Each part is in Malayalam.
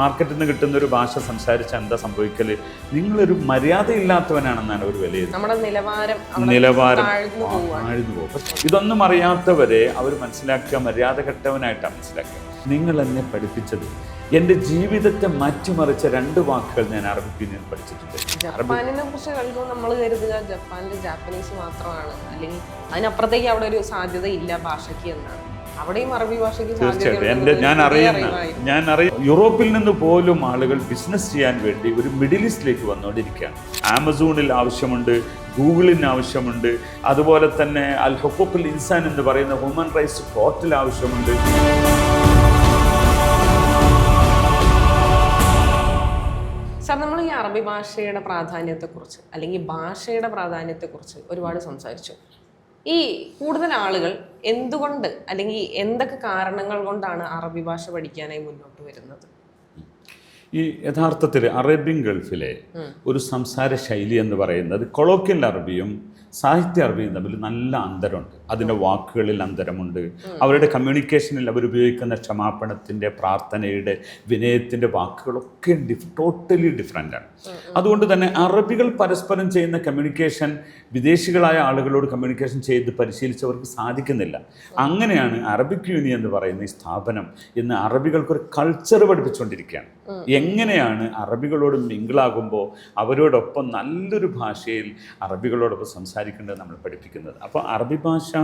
മാർക്കറ്റിൽ നിന്ന് കിട്ടുന്ന ഒരു ഭാഷ സംസാരിച്ച എന്താ സംഭവിക്കൽ? നിങ്ങളൊരു മര്യാദയില്ലാത്തവനാണെന്നാണ് ഒരു വിലയിരുത്തുന്നത്. നമ്മുടെ നിലവാരം താഴ്ന്നു പോവാണ്. പോകും ഇതൊന്നും അറിയാത്തവരെ അവർ മനസ്സിലാക്കുക മര്യാദ കെട്ടവനായിട്ടാണ് മനസ്സിലാക്കുക. നിങ്ങൾ എന്നെ പഠിപ്പിച്ചത്. എന്റെ ജീവിതത്തെ മാറ്റിമറിച്ച രണ്ട് വാക്കുകൾ ഞാൻ അറബിക്കിൽ നിന്ന് പഠിച്ചിട്ടുണ്ട്. ജപ്പാനിനെ കുറിച്ച് കേൾക്കുമ്പോൾ നമ്മൾ കരുതുക ജപ്പാനിൽ ജാപ്പനീസ് മാത്രമാണ്. അല്ലെങ്കിൽ അതിനപ്പുറത്തേക്ക് അവിടെ ഒരു സാധ്യത ഇല്ല ഭാഷയ്ക്ക് എന്നാണ്. തീർച്ചയായിട്ടും. എന്റെ ഞാൻ അറിയുന്ന ഞാൻ അറിയ യൂറോപ്പിൽ നിന്ന് പോലും ആളുകൾ ബിസിനസ് ചെയ്യാൻ വേണ്ടി ഒരു മിഡിൽ ഈസ്റ്റിലേക്ക് വന്നുകൊണ്ടിരിക്കുകയാണ്. ആമസോണിൽ ആവശ്യമുണ്ട് ഗൂഗിളിന് ആവശ്യമുണ്ട് അതുപോലെ തന്നെ അൽ ഹൊക്കോപ്പിൽ ഇൻസാൻ എന്ന് പറയുന്ന ഹ്യൂമൻ റൈറ്റ്സ് പോർട്ടൽ ആവശ്യമുണ്ട്. സാർ നമ്മൾ ഈ അറബി ഭാഷയുടെ പ്രാധാന്യത്തെക്കുറിച്ച് അല്ലെങ്കിൽ ഭാഷയുടെ പ്രാധാന്യത്തെക്കുറിച്ച് ഒരുപാട് സംസാരിച്ചു. ഈ കൂടുതൽ ആളുകൾ എന്തുകൊണ്ട് അല്ലെങ്കിൽ എന്തൊക്കെ കാരണങ്ങൾ കൊണ്ടാണ് അറബി ഭാഷ പഠിക്കാനായി മുന്നോട്ട് വരുന്നത്? ഈ യഥാർത്ഥത്തിൽ അറേബ്യൻ ഗൾഫിലെ ഒരു സംസാര ശൈലി എന്ന് പറയുന്നത് കൊളോക്കിയൽ അറബിയും സാഹിത്യ അറബിയും തമ്മിൽ നല്ല അന്തരമുണ്ട്. അതിന്റെ വാക്കുകളിൽ അന്തരമുണ്ട്. അവരുടെ കമ്മ്യൂണിക്കേഷനിൽ അവർ ഉപയോഗിക്കുന്ന ക്ഷമാപണത്തിന്റെ പ്രാർത്ഥനയുടെ വിനയത്തിന്റെ വാക്കുകളൊക്കെ ഡിഫ് ടോട്ടലി ഡിഫറെന്റാണ് അതുകൊണ്ട് തന്നെ അറബികൾ പരസ്പരം ചെയ്യുന്ന കമ്മ്യൂണിക്കേഷൻ വിദേശികളായ ആളുകളോട് കമ്മ്യൂണിക്കേഷൻ ചെയ്ത് പരിശീലിച്ചവർക്ക് സാധിക്കുന്നില്ല. അങ്ങനെയാണ് അറബിക് യൂണിയൻ എന്ന് പറയുന്ന ഈ സ്ഥാപനം ഇന്ന് അറബികൾക്കൊരു കൾച്ചർ പഠിപ്പിച്ചുകൊണ്ടിരിക്കുകയാണ്. എങ്ങനെയാണ് അറബികളോട് മിങ്കിളാകുമ്പോൾ അവരോടൊപ്പം നല്ലൊരു ഭാഷയിൽ അറബികളോടൊപ്പം സംസാരിക്കേണ്ടത് നമ്മൾ പഠിപ്പിക്കുന്നത്? അപ്പോൾ അറബി ഭാഷ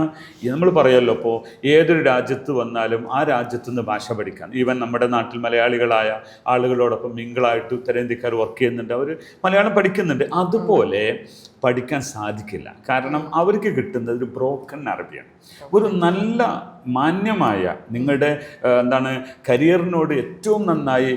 നമ്മൾ പറയുമല്ലോ അപ്പോൾ ഏതൊരു രാജ്യത്ത് വന്നാലും ആ രാജ്യത്തു നിന്ന് ഭാഷ പഠിക്കാം. ഈവൻ നമ്മുടെ നാട്ടിൽ മലയാളികളായ ആളുകളോടൊപ്പം മിങ്കിളായിട്ട് ഉത്തരേന്ത്യക്കാർ വർക്ക് ചെയ്യുന്നുണ്ട്. അവർ മലയാളം പഠിക്കുന്നുണ്ട്. അതുപോലെ പഠിക്കാൻ സാധിക്കില്ല. കാരണം അവർക്ക് കിട്ടുന്നത് ഒരു ബ്രോക്കൺ അറബിയാണ്. ഒരു നല്ല മാന്യമായ നിങ്ങളുടെ എന്താണ് കരിയറിനോട് ഏറ്റവും നന്നായി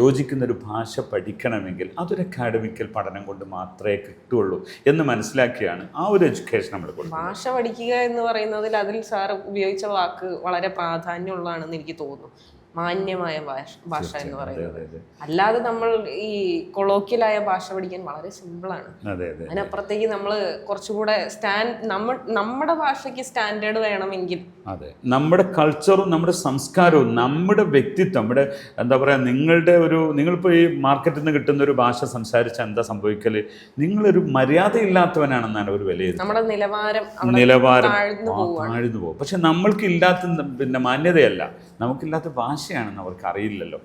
യോജിക്കുന്ന ഒരു ഭാഷ പഠിക്കണമെങ്കിൽ അതൊരു അക്കാഡമിക്കൽ പഠനം കൊണ്ട് മാത്രമേ കിട്ടുള്ളൂ എന്ന് മനസ്സിലാക്കിയാണ് ആ ഒരു എഡ്യൂക്കേഷൻ നമ്മൾ കൊടുക്കുന്നത്. ഭാഷ പഠിക്കുക എന്ന് പറയുന്നതിൽ അതിൽ സാർ ഉപയോഗിച്ച വാക്ക് വളരെ പ്രാധാന്യമുള്ളതാണെന്ന് എനിക്ക് തോന്നുന്നു. മാന്യമായ ഭാഷ ഭാഷ എന്ന് പറയുന്നത്. അല്ലാതെ നമ്മൾ ഈ കൊളോക്കിയലായ ഭാഷ പഠിക്കാൻ വളരെ സിമ്പിളാണ് അതെ അതെ അതിനപ്പുറത്തേക്ക് നമ്മൾ കുറച്ചുകൂടെ സ്റ്റാൻഡ് നമ്മ നമ്മുടെ ഭാഷയ്ക്ക് സ്റ്റാൻഡേർഡ് വേണമെങ്കിൽ അതെ. നമ്മുടെ കൾച്ചറും നമ്മുടെ സംസ്കാരവും നമ്മുടെ വ്യക്തിത്വം നമ്മുടെ എന്താ പറയുക നിങ്ങളുടെ ഒരു നിങ്ങളിപ്പോൾ ഈ മാർക്കറ്റിൽ നിന്ന് കിട്ടുന്ന ഒരു ഭാഷ സംസാരിച്ചാൽ എന്താ സംഭവിക്കൽ? നിങ്ങളൊരു മര്യാദയില്ലാത്തവനാണെന്നാണ് ഒരു വിലയിരുത്തുന്നത്. നമ്മുടെ നിലവാരം നിലവാരം താഴ്ന്നു പോകും. പക്ഷെ നമ്മൾക്ക് ഇല്ലാത്ത പിന്നെ മാന്യതയല്ല. നമുക്കില്ലാത്ത ഭാഷയാണെന്ന് അവർക്ക് അറിയില്ലല്ലോ.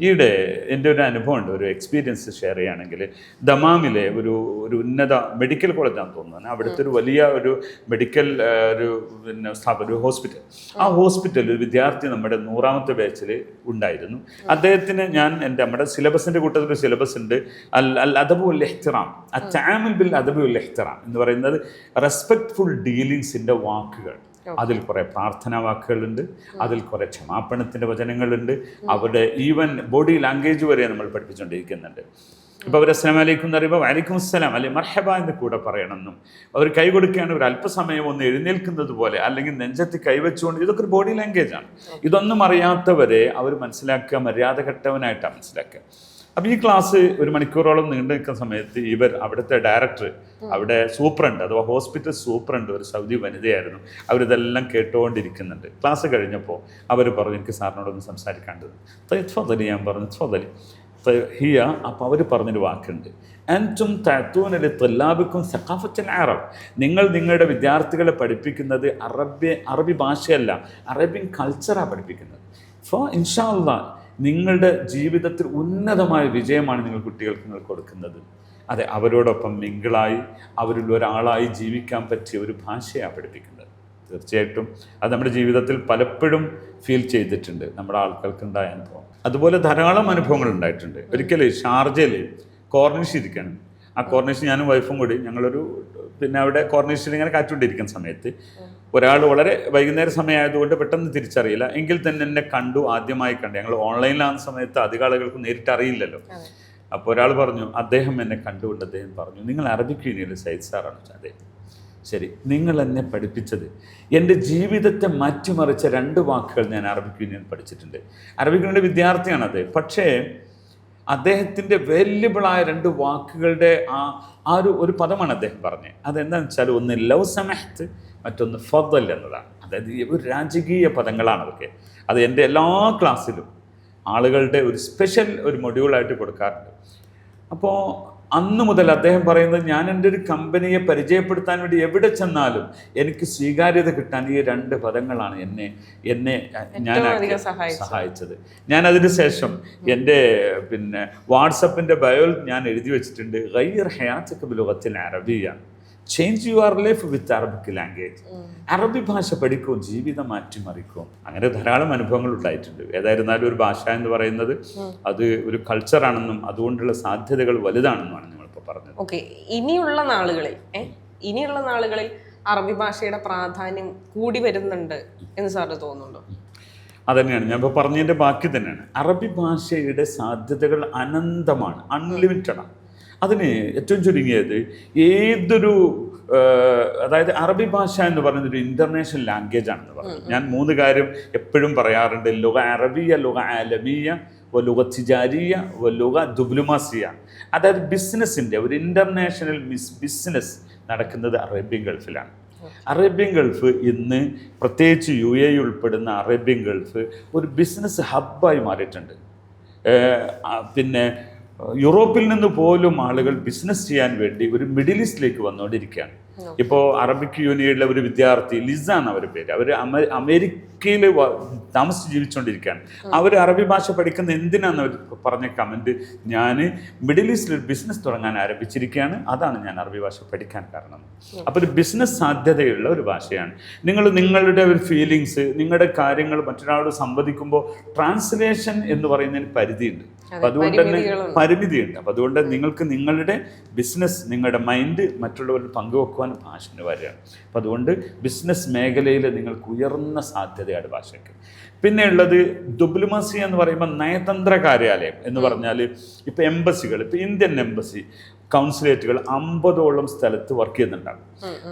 ഈയിടെ എന്റെ ഒരു അനുഭവം ഉണ്ട് ഒരു എക്സ്പീരിയൻസ് ഷെയർ ചെയ്യുകയാണെങ്കിൽ ദമാമിലെ ഒരു ഒരു ഉന്നത മെഡിക്കൽ കോളേജാണെന്ന് തോന്നുന്നു. അവിടുത്തെ ഒരു വലിയ ഒരു മെഡിക്കൽ ഒരു പിന്നെ സ്ഥാപനം ഒരു ഹോസ്പിറ്റൽ ആ ഹോസ്പിറ്റലിൽ ഒരു വിദ്യാർത്ഥി നമ്മുടെ നൂറാമത്തെ ബാച്ചിൽ ഉണ്ടായിരുന്നു. അദ്ദേഹത്തിന് ഞാൻ എന്റെ നമ്മുടെ സിലബസിന്റെ കൂട്ടത്തിൽ ഒരു സിലബസ് ഉണ്ട്. അൽ അൽ അദബു ഉൽ അ ചാമിൽ ബിൽ അദബു ഉൽ എഹ്തിറാം എന്ന് പറയുന്നത് റെസ്പെക്ട്ഫുൾ ഡീലിങ്സിന്റെ വാക്കുകൾ. അതിൽ കുറേ പ്രാർത്ഥനാ വാക്കുകളുണ്ട് അതിൽ കുറേ ക്ഷമാപണത്തിന്റെ വചനങ്ങളുണ്ട്. അവരുടെ ഈവൻ ബോഡി ലാംഗ്വേജ് വരെ നമ്മൾ പഠിപ്പിച്ചുകൊണ്ടിരിക്കുന്നുണ്ട് ഇപ്പോൾ അവർ അസ്സലാം അലൈക്കും എന്ന് പറയുമ്പോൾ വലൈക്കും അസ്സലാം അല്ലെ മർഹബ എന്ന് കൂടെ പറയണമെന്നും. അവർ കൈ കൊടുക്കുകയാണ് ഒരു അല്പസമയം ഒന്ന് എഴുന്നേൽക്കുന്നത് പോലെ അല്ലെങ്കിൽ നെഞ്ചത്ത് കൈവച്ചുകൊണ്ട് ഇതൊക്കെ ഒരു ബോഡി ലാംഗ്വേജ് ആണ്. ഇതൊന്നും അറിയാത്തവരെ അവർ മനസ്സിലാക്കുക മര്യാദ ഘട്ടവനായിട്ടാണ് മനസ്സിലാക്കുക. അപ്പോൾ ഈ ക്ലാസ് ഒരു മണിക്കൂറോളം നീണ്ടു നിൽക്കുന്ന സമയത്ത് ഇവർ അവിടുത്തെ ഡയറക്ടർ അവിടെ സൂപ്രണ്ട് അഥവാ ഹോസ്പിറ്റൽ സൂപ്രണ്ട് ഒരു സൗദി വനിതയായിരുന്നു. അവരിതെല്ലാം കേട്ടുകൊണ്ടിരിക്കുന്നുണ്ട്. ക്ലാസ് കഴിഞ്ഞപ്പോൾ അവർ പറഞ്ഞു എനിക്ക് സാറിനോടൊന്ന് സംസാരിക്കേണ്ടത് ത്വതലി ഞാൻ പറഞ്ഞു ഫോദലി ഹിയ അപ്പോൾ അവർ പറഞ്ഞൊരു വാക്കുണ്ട്. അന്റും തത്തൂനലി തൊല്ലാബിക്കും സഖാഫത്തിൽ അറബ്. നിങ്ങൾ നിങ്ങളുടെ വിദ്യാർത്ഥികളെ പഠിപ്പിക്കുന്നത് അറബി അറബി ഭാഷയല്ല അറബിൻ കൾച്ചറാണ് പഠിപ്പിക്കുന്നത്. ഫോ ഇൻഷാല്ല നിങ്ങളുടെ ജീവിതത്തിൽ ഉന്നതമായ വിജയമാണ് നിങ്ങൾ കുട്ടികൾക്ക് നിങ്ങൾ കൊടുക്കുന്നത്. അതെ അവരോടൊപ്പം മിങ്കിളായി അവരിൽ ഒരാളായി ജീവിക്കാൻ പറ്റിയ ഒരു ഭാഷയാണ് പഠിപ്പിക്കുന്നത്. തീർച്ചയായിട്ടും അത് നമ്മുടെ ജീവിതത്തിൽ പലപ്പോഴും ഫീൽ ചെയ്തിട്ടുണ്ട്. നമ്മുടെ ആൾക്കാർക്ക് ഉണ്ടായ അനുഭവം അതുപോലെ ധാരാളം അനുഭവങ്ങൾ ഉണ്ടായിട്ടുണ്ട്. ഒരിക്കൽ ഷാർജയിൽ കോർണിഷ് ഇരിക്കണം ആ കോർണേഷൻ ഞാനും വൈഫും കൂടി ഞങ്ങളൊരു പിന്നെ അവിടെ കോർണിഷിൽ ഇങ്ങനെ കാറ്റുകൊണ്ടിരിക്കുന്ന സമയത്ത് ഒരാൾ വളരെ വൈകുന്നേര സമയമായതുകൊണ്ട് പെട്ടെന്ന് തിരിച്ചറിയില്ല. എങ്കിൽ തന്നെ എന്നെ കണ്ടു ആദ്യമായി കണ്ടു. ഞങ്ങൾ ഓൺലൈനിലാകുന്ന സമയത്ത് അധികം ആളുകൾക്ക് നേരിട്ട് അറിയില്ലല്ലോ. അപ്പോൾ ഒരാൾ പറഞ്ഞു അദ്ദേഹം എന്നെ കണ്ടുകൊണ്ട് അദ്ദേഹം പറഞ്ഞു നിങ്ങൾ അറബിക് യൂണിയനിൽ സൈദ് സാറാണ് അതെ. ശരി. നിങ്ങൾ എന്നെ പഠിപ്പിച്ചത്. എന്റെ ജീവിതത്തെ മാറ്റിമറിച്ച രണ്ട് വാക്കുകൾ ഞാൻ അറബിക് യൂണിയൻ പഠിച്ചിട്ടുണ്ട്. അറബിക് യൂണിയന്റെ വിദ്യാർത്ഥിയാണത് പക്ഷേ അദ്ദേഹത്തിന്റെ വാല്യബിളായ രണ്ട് വാക്കുകളുടെ ആ ആ ഒരു ഒരു പദമാണ് അദ്ദേഹം പറഞ്ഞത്. അതെന്താണെന്ന് വെച്ചാൽ ഒന്ന് ലവ് സമഹത്ത് മറ്റൊന്ന് ഫദൽ എന്നതാണ്. അതായത് ഒരു രാജകീയ പദങ്ങളാണ് അതൊക്കെ. അത് എന്റെ എല്ലാ ക്ലാസ്സിലും ആളുകളുടെ ഒരു സ്പെഷ്യൽ ഒരു മൊഡ്യൂളായിട്ട് കൊടുക്കാറുണ്ട്. അപ്പോൾ അന്ന് മുതൽ അദ്ദേഹം പറയുന്നത് ഞാൻ എന്റെ ഒരു കമ്പനിയെ പരിചയപ്പെടുത്താൻ വേണ്ടി എവിടെ ചെന്നാലും എനിക്ക് സ്വീകാര്യത കിട്ടാൻ ഈ രണ്ട് പദങ്ങളാണ് എന്നെ എന്നെ ഞാൻ സഹായിച്ചത്. ഞാൻ അതിന് ശേഷം എന്റെ പിന്നെ വാട്സപ്പിന്റെ ബയോയിൽ ഞാൻ എഴുതി വെച്ചിട്ടുണ്ട് ഗൈർ ഹയാത്തക്ക് ബിലുഗത്തിൽ Arabiya. Change your life with Arabic language അറബി ഭാഷ പഠിക്കും ജീവിതം മാറ്റിമറിക്കും? അങ്ങനെ ധാരാളം അനുഭവങ്ങൾ ഉണ്ടായിട്ടുണ്ട്. ഏതായിരുന്നാലും ഒരു ഭാഷ എന്ന് പറയുന്നത് അത് ഒരു കൾച്ചറാണെന്നും അതുകൊണ്ടുള്ള സാധ്യതകൾ വലുതാണെന്നുമാണ് നിങ്ങളിപ്പോൾ പറഞ്ഞത്. ഓക്കെ ഇനിയുള്ള നാളുകളിൽ ഇനിയുള്ള നാളുകളിൽ അറബി ഭാഷയുടെ പ്രാധാന്യം കൂടി വരുന്നുണ്ട് എന്ന് സാറിന് തോന്നുന്നുണ്ടോ? അതന്നെയാണ്. ഞാൻ ഇപ്പോൾ പറഞ്ഞതിന്റെ ബാക്കി തന്നെയാണ്. അറബി ഭാഷയുടെ സാധ്യതകൾ അനന്തമാണ് അൺലിമിറ്റഡാണ് അതിന് ഏറ്റവും ചുരുങ്ങിയത് ഏതൊരു അതായത് അറബി ഭാഷ എന്ന് പറയുന്നത് ഒരു ഇന്റർനാഷണൽ ലാംഗ്വേജ് ആണെന്ന് പറയുന്നത്. ഞാൻ മൂന്ന് കാര്യം എപ്പോഴും പറയാറുണ്ട്. ലുഗ അറബിയ ലുഗ ആലമിയ ലുഗ തിജാരിയ ലുഗ ദുബ്ലുമാസിയ. അതായത് ബിസിനസ്സിന്റെ ഒരു ഇന്റർനാഷണൽ മിസ് ബിസിനസ് നടക്കുന്നത് അറേബ്യൻ ഗൾഫിലാണ്. അറേബ്യൻ ഗൾഫ് ഇന്ന് പ്രത്യേകിച്ച് യു എ ഉൾപ്പെടുന്ന അറേബ്യൻ ഗൾഫ് ഒരു ബിസിനസ് ഹബ്ബായി മാറിയിട്ടുണ്ട്. പിന്നെ യൂറോപ്പിൽ നിന്ന് പോലും ആളുകൾ ബിസിനസ് ചെയ്യാൻ വേണ്ടി ഒരു മിഡിൽ ഈസ്റ്റിലേക്ക് വന്നുകൊണ്ടിരിക്കുകയാണ്. ഇപ്പോൾ അറബിക് യൂണിയനിലെ ഒരു വിദ്യാർത്ഥി ലിസാണ് അവർ പേര്. അവർ അമേരിക്കയിൽ താമസിച്ച് ജീവിച്ചുകൊണ്ടിരിക്കുകയാണ്. അവർ അറബി ഭാഷ പഠിക്കുന്ന എന്തിനാന്ന് അവർ പറഞ്ഞ കമന്റ് ഞാൻ മിഡിൽ ഈസ്റ്റിൽ ഒരു ബിസിനസ് തുടങ്ങാൻ ആരംഭിച്ചിരിക്കുകയാണ്. അതാണ് ഞാൻ അറബി ഭാഷ പഠിക്കാൻ കാരണം. അപ്പോൾ ഒരു ബിസിനസ് സാധ്യതയുള്ള ഒരു ഭാഷയാണ്. നിങ്ങൾ നിങ്ങളുടെ ഒരു ഫീലിങ്സ് നിങ്ങളുടെ കാര്യങ്ങൾ മറ്റൊരാളോട് സംവദിക്കുമ്പോൾ ട്രാൻസ്ലേഷൻ എന്ന് പറയുന്നതിന് പരിധിയുണ്ട്. അപ്പം അതുകൊണ്ട് തന്നെ പരിമിതിയുണ്ട്. അപ്പം അതുകൊണ്ട് നിങ്ങൾക്ക് നിങ്ങളുടെ ബിസിനസ് നിങ്ങളുടെ മൈൻഡ് മറ്റുള്ളവരുടെ പങ്കുവെക്കുവാൻ ഭാഷന് വരികയാണ് അപ്പം അതുകൊണ്ട് ബിസിനസ് മേഖലയിൽ നിങ്ങൾക്ക് ഉയർന്ന സാധ്യതയാണ് ഭാഷയ്ക്ക്. പിന്നെ ഉള്ളത് ദുബ്ലുമസി എന്ന് പറയുമ്പോൾ നയതന്ത്ര കാര്യാലയം എന്ന് പറഞ്ഞാൽ ഇപ്പം എംബസികൾ ഇപ്പം ഇന്ത്യൻ എംബസി കൗൺസിലേറ്റുകൾ അമ്പതോളം സ്ഥലത്ത് വർക്ക് ചെയ്യുന്നുണ്ടാകും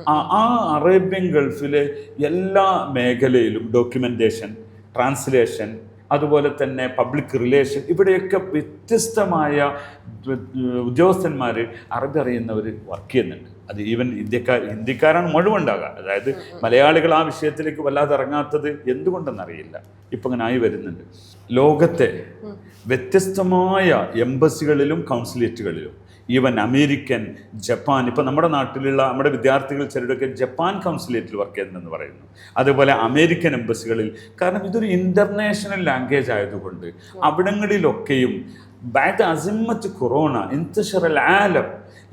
ആ- ആ അറേബ്യൻ ഗൾഫിലെ എല്ലാ മേഖലയിലും ഡോക്യുമെന്റേഷൻ ട്രാൻസ്ലേഷൻ അതുപോലെ തന്നെ പബ്ലിക് റിലേഷൻ ഇവിടെയൊക്കെ വ്യത്യസ്തമായ ഉദ്യോഗസ്ഥന്മാർ അറബി അറിയുന്നവർ വർക്ക് ചെയ്യുന്നുണ്ട്. അത് ഈവൻ ഇന്ത്യക്കാർ ഹിന്ദിക്കാരാണ് മുഴുവുണ്ടാകുക അതായത് മലയാളികൾ ആ വിഷയത്തിലേക്ക് വല്ലാതെ ഇറങ്ങാത്തത് എന്തുകൊണ്ടെന്നറിയില്ല ഇപ്പം അങ്ങനെ ആയി വരുന്നുണ്ട്. ലോകത്തെ വ്യത്യസ്തമായ എംബസികളിലും കൗൺസിലേറ്റുകളിലും ഈവൻ അമേരിക്കൻ ജപ്പാൻ ഇപ്പം നമ്മുടെ നാട്ടിലുള്ള നമ്മുടെ വിദ്യാർത്ഥികൾ ചിലരൊക്കെ ജപ്പാൻ കൗൺസിലേറ്റിൽ വർക്ക് ചെയ്യുന്നെന്ന് പറയുന്നു. അതുപോലെ അമേരിക്കൻ എംബസികളിൽ കാരണം ഇതൊരു ഇന്റർനാഷണൽ ലാംഗ്വേജ് ആയതുകൊണ്ട് അവിടങ്ങളിലൊക്കെയും ബാഡ് അസിമത്ത് കൊറോണ ഇൻതഷറൽ ആലം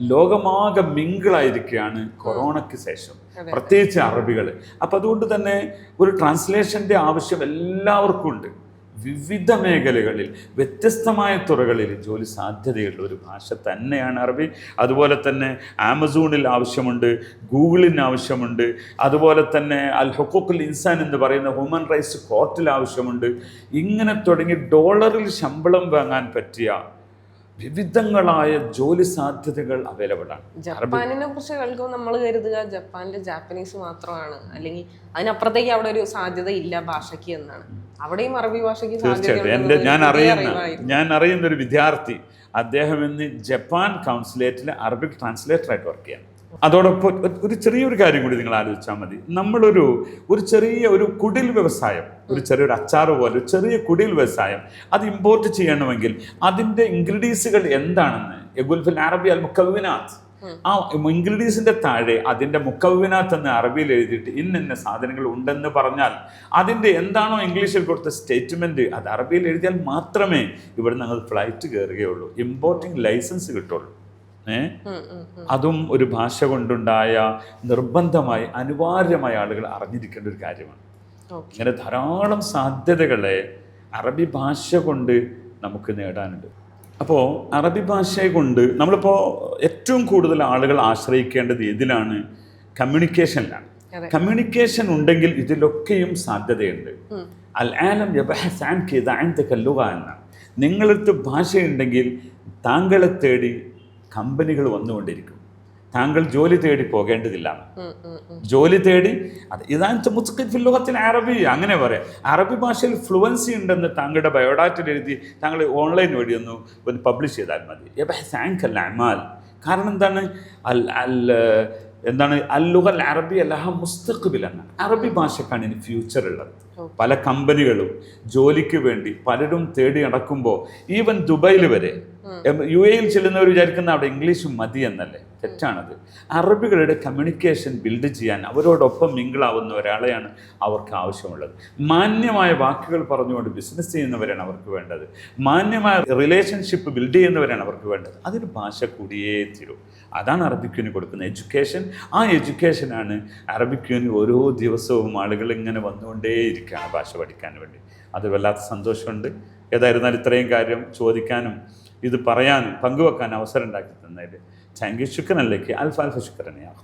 ലോകമാകെ മിങ്കിളായിരിക്കുകയാണ് കൊറോണയ്ക്ക് ശേഷം. പ്രത്യേകിച്ച് അറബികൾ അപ്പം അതുകൊണ്ട് തന്നെ ഒരു ട്രാൻസ്ലേഷന്റെ ആവശ്യം എല്ലാവർക്കും ഉണ്ട്. വിവിധ മേഖലകളിൽ വ്യത്യസ്തമായ തുറകളിൽ ജോലി സാധ്യതയുള്ള ഒരു ഭാഷ തന്നെയാണ് അറബി. അതുപോലെ തന്നെ ആമസോണിൽ ആവശ്യമുണ്ട് ഗൂഗിളിന് ആവശ്യമുണ്ട് അതുപോലെ തന്നെ അൽ ഹുക്കുൽ ഇൻസാൻ എന്ന് പറയുന്ന ഹ്യൂമൻ റൈറ്റ്സ് കോർട്ടിൽ ആവശ്യമുണ്ട്. ഇങ്ങനെ തുടങ്ങി ഡോളറിൽ ശമ്പളം വാങ്ങാൻ പറ്റിയ വിവിധങ്ങളായ ജോലി സാധ്യതകൾ അവൈലബിൾ ആണ്. ജപ്പാനിനെ കുറിച്ച് കേൾക്കുമ്പോൾ നമ്മൾ കരുതുക ജപ്പാനിലെ ജാപ്പനീസ് മാത്രമാണ്. അല്ലെങ്കിൽ അതിനപ്പുറത്തേക്ക് അവിടെ ഒരു സാധ്യത ഇല്ല ഭാഷയ്ക്ക് എന്നാണ്. അവിടെയും അറബി ഭാഷയ്ക്ക് തീർച്ചയായിട്ടും. എന്റെ ഞാൻ അറിയുന്ന ഞാൻ അറിയുന്ന ഒരു വിദ്യാർത്ഥി അദ്ദേഹം ഇന്ന് ജപ്പാൻ കൗൺസിലേറ്റിലെ അറബിക് ട്രാൻസ്ലേറ്ററായിട്ട് വർക്ക് ചെയ്യാണ്. അതോടൊപ്പം ഒരു- ചെറിയൊരു കാര്യം കൂടി നിങ്ങൾ ആലോചിച്ചാൽ മതി. നമ്മളൊരു ഒരു ചെറിയ ഒരു കുടിൽ വ്യവസായം ഒരു ചെറിയൊരു അച്ചാറ് പോലെ ഒരു ചെറിയ കുടിൽ വ്യവസായം അത് ഇമ്പോർട്ട് ചെയ്യണമെങ്കിൽ അതിന്റെ ഇൻഗ്രീഡിയൻസുകൾ എന്താണെന്ന്? എഗുൽഫിൽ അറബി അൽ മുക്കവിനാത്ത് ആ ഇൻഗ്രീഡിയൻസിന്റെ താഴെ അതിന്റെ മുക്കവിനകത്ത് തന്നെ അറബിയിൽ എഴുതിയിട്ട് ഇന്ന സാധനങ്ങൾ ഉണ്ടെന്ന് പറഞ്ഞാൽ അതിന്റെ എന്താണോ ഇംഗ്ലീഷിൽ കൊടുത്ത സ്റ്റേറ്റ്മെന്റ് അത് അറബിയിൽ എഴുതിയാൽ മാത്രമേ ഇവിടെ ഞങ്ങൾ ഫ്ലൈറ്റ് കയറുകയുള്ളൂ. ഇമ്പോർട്ടിംഗ് ലൈസൻസ് കിട്ടുള്ളൂ. അതും ഒരു ഭാഷ കൊണ്ടുണ്ടായ നിർബന്ധമായി അനിവാര്യമായ ആളുകൾ അറിഞ്ഞിരിക്കേണ്ട ഒരു കാര്യമാണ്. ഇങ്ങനെ ധാരാളം സാധ്യതകളെ അറബി ഭാഷ കൊണ്ട് നമുക്ക് നേടാനുണ്ട്. അപ്പോൾ അറബി ഭാഷയെ കൊണ്ട് നമ്മളിപ്പോൾ ഏറ്റവും കൂടുതൽ ആളുകൾ ആശ്രയിക്കേണ്ടത് ഏതിലാണ്? കമ്മ്യൂണിക്കേഷനിലാണ്. കമ്മ്യൂണിക്കേഷൻ ഉണ്ടെങ്കിൽ ഇതിലൊക്കെയും സാധ്യതയുണ്ട്. അൽ ആലം യബഹസാൻ കല്ലുക എന്നാണ് നിങ്ങളടുത്ത് ഭാഷയുണ്ടെങ്കിൽ താങ്കളെ തേടി കമ്പനികൾ വന്നുകൊണ്ടിരിക്കും. താങ്കൾ ജോലി തേടി പോകേണ്ടതില്ല. ജോലി തേടി അത് ഇതാണ് ലോകത്തിൽ അറബി അങ്ങനെ പറയാം. അറബി ഭാഷയിൽ ഫ്ലുവൻസി ഉണ്ടെന്ന് താങ്കളുടെ ബയോഡാറ്റയിൽ എഴുതി താങ്കൾ ഓൺലൈൻ വഴി ഒന്ന് ഒന്ന് പബ്ലിഷ് ചെയ്താൽ മതി. യബഹസാൻ അമാൽ കാരണം എന്താണ്? അൽ അൽ എന്താണ്? അല്ലുഹൽ അറബി അല്ല മുസ്തഖബിൽ എന്ന അറബി ഭാഷക്കാണ് ഇനി ഫ്യൂച്ചർ ഉള്ളത്. പല കമ്പനികളും ജോലിക്ക് വേണ്ടി പലരും തേടി നടക്കുമ്പോൾ ഈവൻ ദുബൈയിൽ വരെ യു എയിൽ ചെല്ലുന്നവർ വിചാരിക്കുന്ന അവിടെ ഇംഗ്ലീഷ് മതി എന്നല്ലേ? തെറ്റാണത്. അറബികളുടെ കമ്മ്യൂണിക്കേഷൻ ബിൽഡ് ചെയ്യാൻ അവരോടൊപ്പം മിങ്കിളാവുന്ന ഒരാളെയാണ് അവർക്ക് ആവശ്യമുള്ളത്. മാന്യമായ വാക്കുകൾ പറഞ്ഞുകൊണ്ട് ബിസിനസ് ചെയ്യുന്നവരാണ് അവർക്ക് വേണ്ടത്. മാന്യമായ റിലേഷൻഷിപ്പ് ബിൽഡ് ചെയ്യുന്നവരാണ് അവർക്ക് വേണ്ടത്. അതിന് ഭാഷ കൂടിയേ തീരൂ. അതാണ് അറബിക്യൂന് കൊടുക്കുന്ന എഡ്യൂക്കേഷൻ ആ എഡ്യൂക്കേഷനാണ് അറബിക്യൂന് ഓരോ ദിവസവും ആളുകൾ ഇങ്ങനെ വന്നുകൊണ്ടേയിരിക്കുകയാണ് ഭാഷ പഠിക്കാൻ വേണ്ടി. അത് വല്ലാത്ത സന്തോഷമുണ്ട്. ഏതായിരുന്നാലും ഇത്രയും കാര്യം ചോദിക്കാനും ഇത് പറയാനും പങ്കുവെക്കാൻ അവസരം ഉണ്ടാക്കി തന്നതിൽ താങ്ക് യു ശുക്രനല്ലേക്ക് അൽഫ അൽഫ ശുക്രനെയാണ്